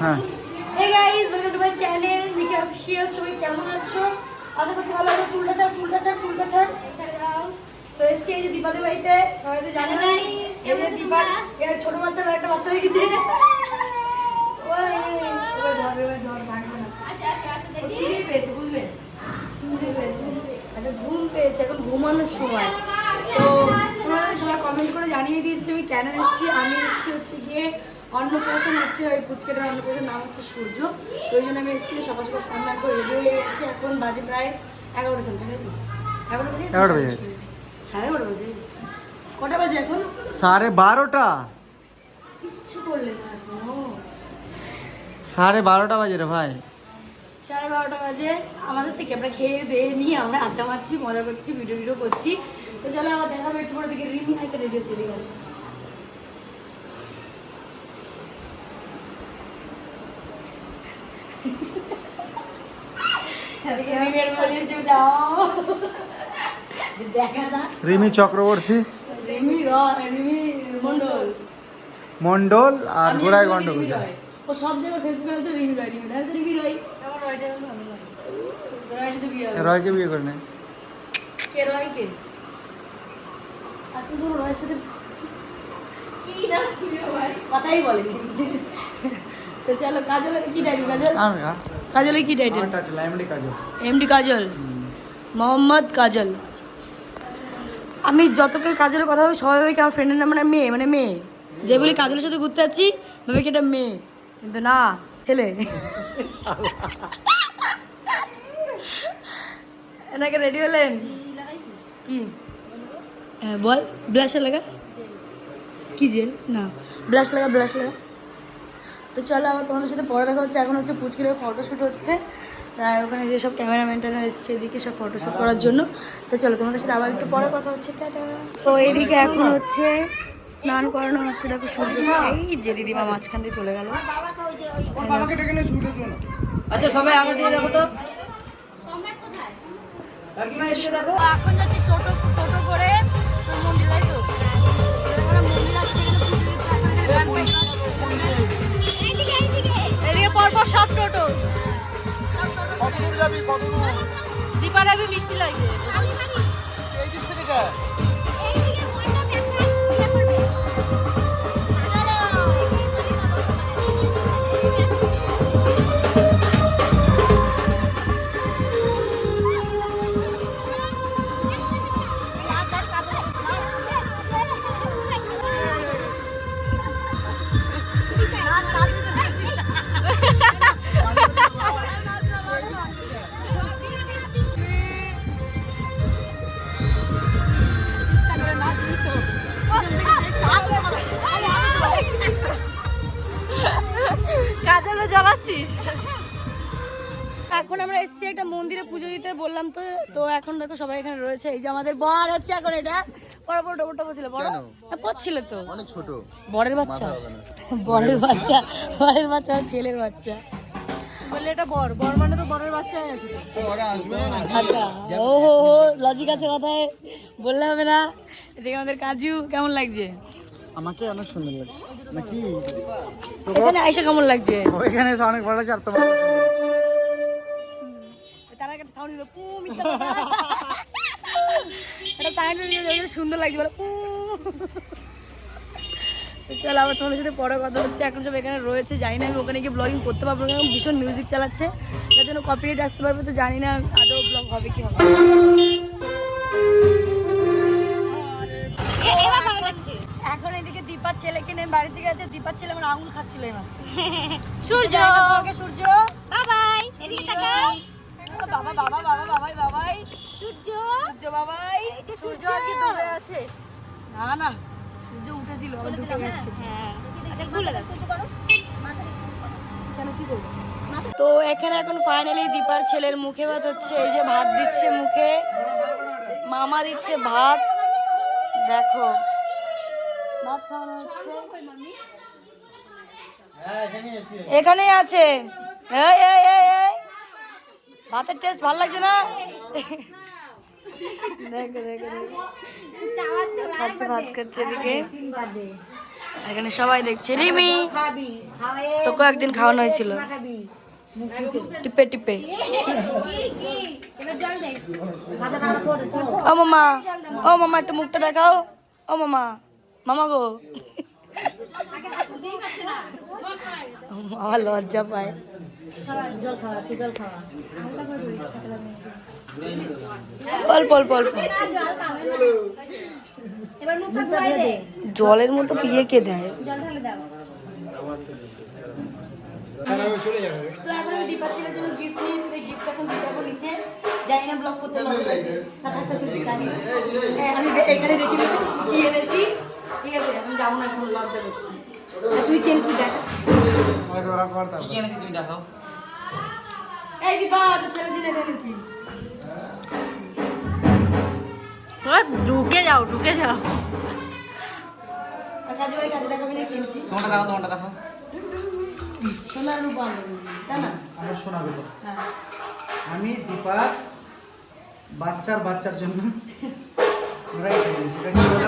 হ্যাঁ। Guys welcome to my channel Mithi official সবাই কেমন আছো? আশা করছি ভালো আছো। চুলটা ছাড় চুলটা ছাড় চুলটা ছাড়। সো এসছি এই যে দীপাদের বাড়িতে। সবাই তো জানে এই যে দীপা ছোট বাচ্চার একটা বাচ্চা হয়ে গেছে। আচ্ছা ঘুম পেয়েছে। এখন ঘুমানোর সময়। তো সবাই কমেন্ট করে জানিয়ে দিয়েছি আমি কেন এসেছি। আমি এসেছি হচ্ছে গিয়ে অন্নপ্রাশন হচ্ছে ওই পুচকেটার অন্নপ্রাশন নাম হচ্ছে সূর্য। তো ওই জন্য আমি এসেছি সকাল সকাল দান করে রেডি হয়ে গেছি। এখন বাজে প্রায় এগারোটা সামথিং এগারোটা বাজে। সাড়ে এগারোটা বাজে কটা বাজে এখন? সাড়ে বারোটা। কিচ্ছু করলে না সাড়ে বারোটা বাজে রে ভাই। সাড়ে বারোটা বাজে। আমাদের থেকে আমরা খেয়ে দিয়ে নিয়ে আমরা আড্ডা মারছি মজা করছি ভিডিও ভিডিও করছি। তো চলো আবার দেখাবো একটু পরে দিকে রিমি হাইকে রেডিও চলে আসে এদিকে রিমির বলি যে যাও দেখা না রিমি চক্রবর্তী? রিমি রিমি মন্ডল। মন্ডল আর গোড়ায় জানি গন্ড রিমি ও সব জায়গায় ফেসবুকে তো রিমি রয় রিমি রয়। রিমি রয়কে বিয়ে করে নেয় কে রয় আজকে তো রয়ের সাথে কি না কথাই বলেনি। তো চলো কাজলের কি কাজল? আমি আ- কাজলের কি এমডি কাজল। এমডি কাজল। মোহাম্মদ কাজল। আমি যতকে কাজলের কথা বলি সবাই ভাবে কি আমার ফ্রেন্ডের নাম মানে মেয়ে মানে মেয়ে। যে বলি কাজলের সাথে ঘুরতে যাচ্ছি ভাবে কি এটা মেয়ে। কিন্তু না ছেলে। এনাকে রেডি হলেন? কি? হ্যাঁ বল। ব্লাশার লাগা? কি জেল না। ব্লাশ লাগা ব্লাশ লাগা। তো চলো আবার তোমাদের সাথে পরে দেখা হচ্ছে। এখন হচ্ছে পুচকিলের ফটোশ্যুট হচ্ছে। তাই ওখানে যেসব ক্যামেরাম্যানটারা এসছে এদিকে সব ফটোশ্যুট করার জন্য। তো চলো তোমাদের সাথে আবার একটু পরে কথা হচ্ছে। টাটা। তো এদিকে এখন হচ্ছে স্নান করানো হচ্ছে দেখো সূর্য। এই যে দিদিমা মাঝখান দিয়ে চলে গেল। বাবাকে ওই যে ওই আচ্ছা সবাই আমার দিকে দেখো তো। এখন যাচ্ছি টোটো টোটো করে মন্দির তো? মন্দির আছে যাবি কত দূর দীপার মিষ্টি লাগে। এই দিক থেকে যা। কাজলে এখন আমরা এসেছি একটা মন্দিরে পুজো দিতে বললাম তো তো এখন দেখো সবাই এখানে রয়েছে। এই যে আমাদের বর হচ্ছে এখন এটা। বড় বড় ডবল টবল ছিল বড় পড়ছিল তো। অনেক ছোট। বরের বাচ্চা? বরের বাচ্চা। বরের বাচ্চা ছেলের বাচ্চা। বললে এটা বর। বর মানে তো বরের বাচ্চা আছে ওরা আচ্ছা ও হো হো লজিক আছে কথায় বললে হবে না। এদিকে আমাদের কাজু কেমন লাগছে? আমাকে অনেক সুন্দর লাগছে। নাকি? এখানে আইসা কেমন লাগছে? ওইখানে অনেক ভালো লাগছে আর তোমার তার একটা সাউন্ড দিল পু সাউন্ড সুন্দর লাগছে বলে পু। তো আবার তোমাদের সাথে পরে কথা হচ্ছে। এখন সব এখানে রয়েছে জানি না আমি ওখানে গিয়ে ব্লগিং করতে পারব না ভীষণ মিউজিক চালাচ্ছে। যার জন্য কপিরাইট আসতে পারবে তো জানি না আদৌ ব্লগ হবে কি হবে। এবার ভালো লাগছে। এখন এদিকে দীপার ছেলেকে নিয়ে বাড়িতে গেছে দীপার ছেলে আমার আঙুল খাচ্ছিল এবার। সূর্য! সূর্য! বাবাই এদিকে তাকাও। বাবা বাবা বাবা বাবাই বাবাই। সূর্য! সূর্য বাবাই এই যে সূর্য আজকে ডুবে আছে। না না সূর্য উঠেছিল হ্যাঁ। আচ্ছা দাও। কেন কি করব? তো এখানে এখন ফাইনালি দীপার ছেলের মুখে ভাত হচ্ছে। এই যে ভাত দিচ্ছে মুখে। মামা দিচ্ছে ভাত। দেখো। ভাত এখানেই আছে ভাতের টেস্ট ভালো লাগছে না? এখানে সবাই দেখছে। রিমি তোকে একদিন খাওয়ানো হয়েছিল। টিপে টিপে। ও মামা ও মামা, একটু মুখটা দেখাও। ও মামা। মামা গো মামা লজ্জা পায়। অল্প অল্প অল্প। জলের মতো পিয়ে কে দেয়? আমি জানি না ব্লগ করতে হ্যাঁ, আমি এখানে দেখে নিচ্ছি কি এনেছি। ঠিক আছে আমি যাব না এখন লজ্জা করছি। তুই কিনছি দেখ। এই দীপা তোর ছেলের জন্য এটা এনেছি তোরা ঢুকে যাও ঢুকে যাও। কাজে টাকা কিনছি তোমারটা দেখো তোমারটা দেখো সোনার রূপ আমি তাই না? আমার হ্যাঁ। আমি দীপা বাচ্চার বাচ্চার জন্য।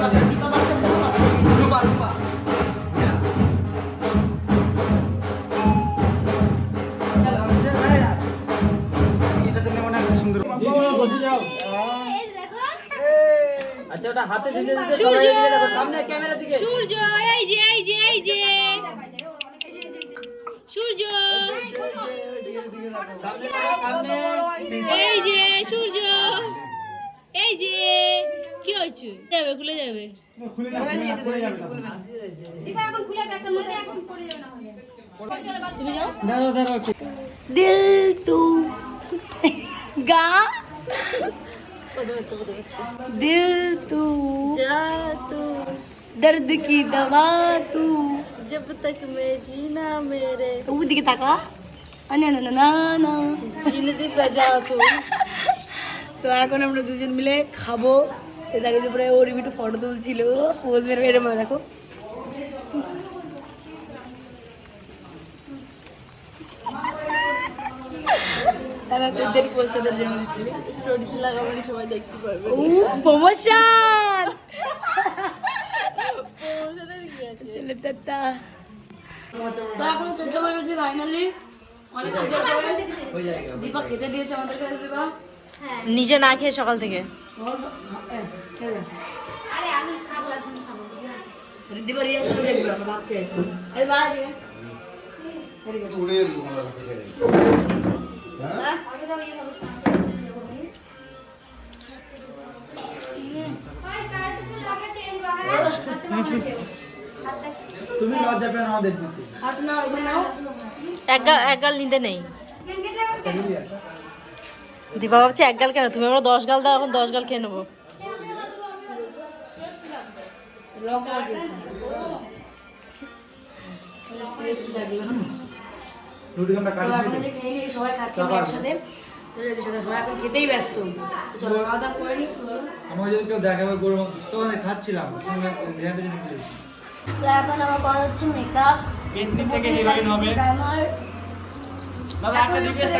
যে- দীপা বাচ্চার জন্য। রূপা, রূপা। বলছে, "এই, এটা দিলে মনে হয় খুব সুন্দর এই সূর্য সূর্য এই যে এই যে এই যে। সূর্য! এই যে সূর্য! এই যে হয়েছে যাবে খুলে যাবে খুলে না খুলে না, খুলে যাবে না। দীপা এখন খুলে ব্যাগটার মধ্যে এখন পড়ে যাবে না তুমি যাও দাঁড়াও দাঁড়াও একটু। दिल तू गा दिल तू जा तू दर्द की दवा तू जब तक मैं जीना मेरे ওদিকে তাকা আনা না না না না জিনদি বাজা তু সো এখন আমরা দুজন মিলে খাবো তো দাঁড়িয়ে দুপুরে ওর একটু ফটো তুলছিল পোজ মেরে মেরে মনে দেখো। তারা তোদের পোস্ট তোদের জন্য দিচ্ছিল। স্টোরিতে লাগাবনি সবাই দেখতে পারবে। ও প্রমোশন চলে টাটা। তো এখন চলতে পারছি ফাইনালি অনেক দীপা খেতে দিয়েছে আমাদের কাছে দীপা নিজে না খেয়ে সকাল থেকে। আরে আমি খাব এখন খাব দীপা রিয়াকশন দেখবে আমরা ভাত খেয়ে এই ভাই তুমি লজ্জা পেও না আমাদের দিকে হাত না ওখানে নাও এক গাল এক গাল নিতে নেই দীপা ভাবছে এক গাল কেন? তুমি আমরা দশ গাল দাও এখন দশ গাল খেয়ে নেব। আমরা সবাই খাচ্ছি একসাথে। খেতেই ব্যস্ত। যদি কেউ দেখাবে গরম তখন খাচ্ছিলাম। এখন আমার করা হচ্ছে মেকআপ থেকে হিরোইন হবে। দাদা একটা রিকোয়েস্ট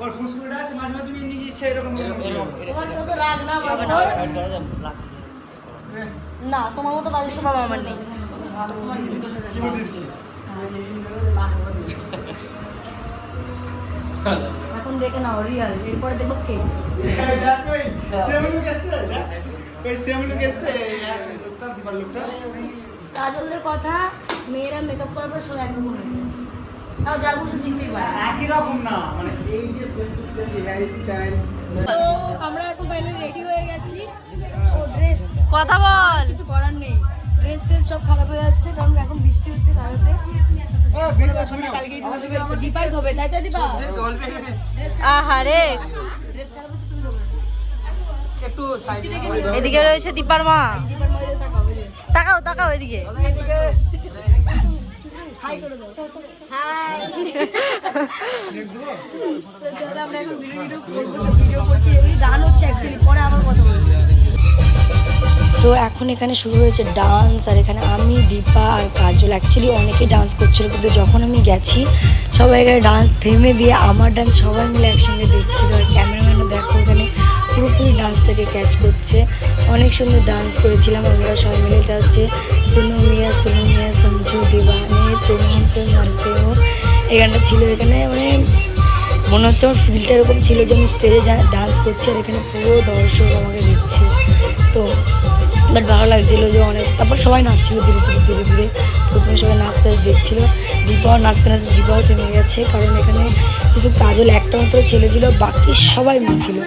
ওর ফুসফুসটা আছে মাঝে মাঝে তুমি নিজে ইচ্ছা এরকম তোমার কত রাগ না বাবা। না তোমার মতো বাজে স্বভাব আমার নেই। কি বলে দিচ্ছি এখন দেখে নাও রিয়াল এরপরে দেখব কে। লোকটা কাজলদের কথা মেয়েরা মেকআপ করার পর সব একরকম হয়ে যায়। তাও যার বলছে চিনতেই পারে একই রকম না মানে এই যে same to same hair style তো আমরা এখন রেডি হয়ে গেছি। ও ড্রেস কথা বল। কিছু করার নেই। ড্রেস ফ্রেস সব খারাপ হয়ে যাচ্ছে কারণ এখন বৃষ্টি হচ্ছে কারণে আহারে ড্রেস খারাপ হচ্ছে তুমি ধোবে। একটু সাইড এদিকে রয়েছে দীপার মা। তাকাও তাকাও এদিকে। আমরা এখন ভিডিও ভিডিও করব সব ভিডিও করছি। গান হচ্ছে অ্যাকচুয়ালি পরে আবার কথা বলছি। তো এখন এখানে শুরু হয়েছে ডান্স আর এখানে আমি দীপা আর কাজল অ্যাকচুয়ালি অনেকেই ডান্স করছিল কিন্তু যখন আমি গেছি সবাই এখানে ডান্স থেমে দিয়ে আমার ডান্স সবাই মিলে একসঙ্গে দেখছিল। আর ক্যামেরাম্যানও দেখো এখানে পুরোপুরি ডান্সটাকে ক্যাচ করছে। অনেক সুন্দর ডান্স করেছিলাম আমরা সবাই মিলে। এটা হচ্ছে সুনো মিয়া সুনো মিয়া সমঝো দিওয়ানে মারতে ছিল, এখানে মানে মনে হচ্ছে আমার ফিলটা এরকম ছিল যে আমি স্টেজে ডান্স করছি আর এখানে পুরো দর্শক আমাকে দেখছে। তো বাট ভালো লাগছিল যে অনেক, তারপর সবাই নাচছিলো ধীরে ধীরে ধীরে ধীরে। প্রথমে সবাই নাচতে দেখছিল। দীপাও নাচতে নাচতে দীপাও থেমে গেছে, কারণ এখানে যেহেতু কাজল একটা মাত্র ছেলে ছিল বাকি সবাই মেয়ে ছিল।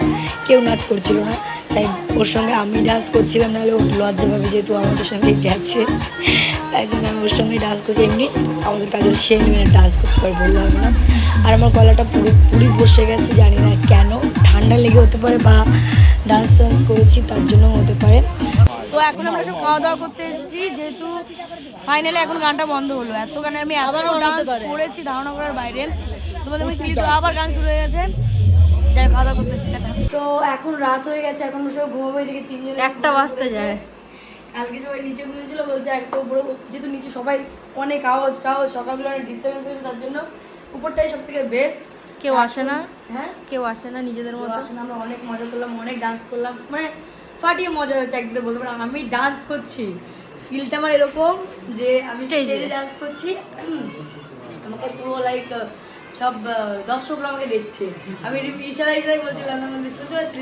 কেউ নাচ করছিল না। তাই ওর সঙ্গে আমি ডান্স করছিলাম নাহলে ওর লজ্জা পাবে যেহেতু আমাদের সঙ্গে গেছে। তাই জন্য আমি ওর সঙ্গে ডান্স করছি। এমনি আমাদের কাজল সেই মেয়ে ডান্স করতে পারে বললাম না আর আমার গলাটা পুরোপুরি বসে গেছে জানি না কেন। ঠান্ডা লেগে হতে পারে বা ডান্স টান্স করেছি তার জন্য হতে পারে। তো এখন আমরা সব খাওয়া দাওয়া করতে এসেছি যেহেতু ফাইনালি এখন গানটা বন্ধ হলো। এত গানে আমি আবারও ডান্স করেছি ধারণা করার বাইরে। তোমাদের আবার গান শুরু হয়ে গেছে। যাই খাওয়া দাওয়া করতেছি তো এখন রাত হয়ে গেছে এখন সব ঘুমাবো এদিকে তিনজন একটা বাজতে যায়। কালকে সবাই নিচে ঘুমিয়েছিল বলছে একদম উপরে যেহেতু নিচে সবাই অনেক আওয়াজ টাওয়াজ সকালবেলা অনেক ডিস্টার্বেন্স হয়েছে তার জন্য উপরটাই সব থেকে বেস্ট কেউ আসে না? হ্যাঁ? কেউ আসে না নিজেদের তো মতো? আসলে আমরা অনেক মজা করলাম অনেক ডান্স করলাম। মানে ফাটিয়ে মজা হয়েছে একদম বলতে পারো আমি ডান্স করছি। ফিলটা আমার এরকম যে আমি। স্টেজে ডান্স করছি আমাকে পুরো লাইক সব দর্শকরা আমাকে দেখছে। আমি ইশারা ইশারাই বলছিলাম না শুনতে পাচ্ছি